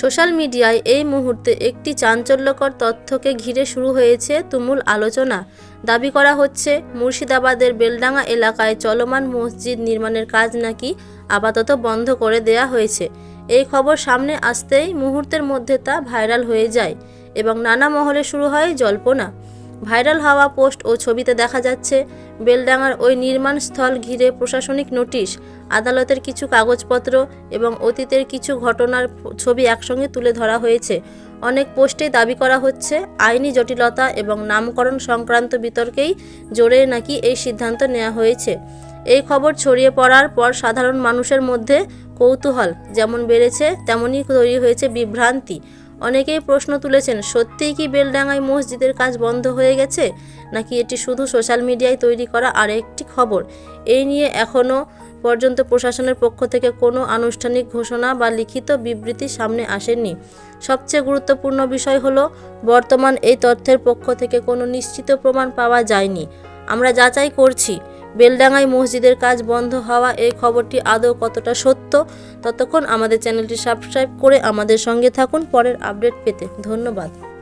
Social মিডিয়ায় এই মুহূর্তে একটি চাঞ্চল্যকর তথ্যকে ঘিরে শুরু হয়েছে তুমুল আলোচনা। দাবি করা হচ্ছে, মুর্শিদাবাদের বেলডাঙ্গা এলাকায় চলমান মসজিদ নির্মাণের কাজ নাকি আপাতত বন্ধ করে দেয়া হয়েছে। এই খবর সামনে আসতেই মুহূর্তের মধ্যে তা ভাইরাল হয়ে যায় এবং নানা মহলে শুরু হয় জল্পনা। ভাইরাল হওয়া পোস্ট ও ছবিতে দেখা যাচ্ছে, বেলডাঙ্গার ওই নির্মাণ স্থল ঘিরে প্রশাসনিক নোটিশ, আদালতের কিছু কাগজপত্র এবং অতীতের কিছু ঘটনার ছবি একসঙ্গে তুলে ধরা হয়েছে। অনেক পোস্টে দাবি করা হচ্ছে, আইনি জটিলতা এবং নামকরণ সংক্রান্ত বিতর্কেই জোরে নাকি এই সিদ্ধান্ত নেওয়া হয়েছে। এই খবর ছড়িয়ে পড়ার পর সাধারণ মানুষের মধ্যে কৌতূহল যেমন বেড়েছে, তেমনই তৈরি হয়েছে বিভ্রান্তি। অনেকেই প্রশ্ন তুলেছেন, সত্যিই কি বেলডাঙ্গায় মসজিদের কাজ বন্ধ হয়ে গেছে? নাকি এটি শুধু সোশ্যাল মিডিয়ায় তৈরি করা আরেকটি খবর? এই নিয়ে এখনও পর্যন্ত প্রশাসনের পক্ষ থেকে কোনো আনুষ্ঠানিক ঘোষণা বা লিখিত বিবৃতি সামনে আসেনি। সবচেয়ে গুরুত্বপূর্ণ বিষয় হলো, বর্তমান এই তথ্যের পক্ষ থেকে কোনো নিশ্চিত প্রমাণ পাওয়া যায়নি। আমরা যাচাই করছি বেলডাঙ্গায় মসজিদের কাজ বন্ধ হওয়া এই খবরটি আদৌ কতটা সত্য? ততক্ষণ আমাদের চ্যানেলটি সাবস্ক্রাইব করে আমাদের সঙ্গে থাকুন। পরের আপডেট পেতে ধন্যবাদ।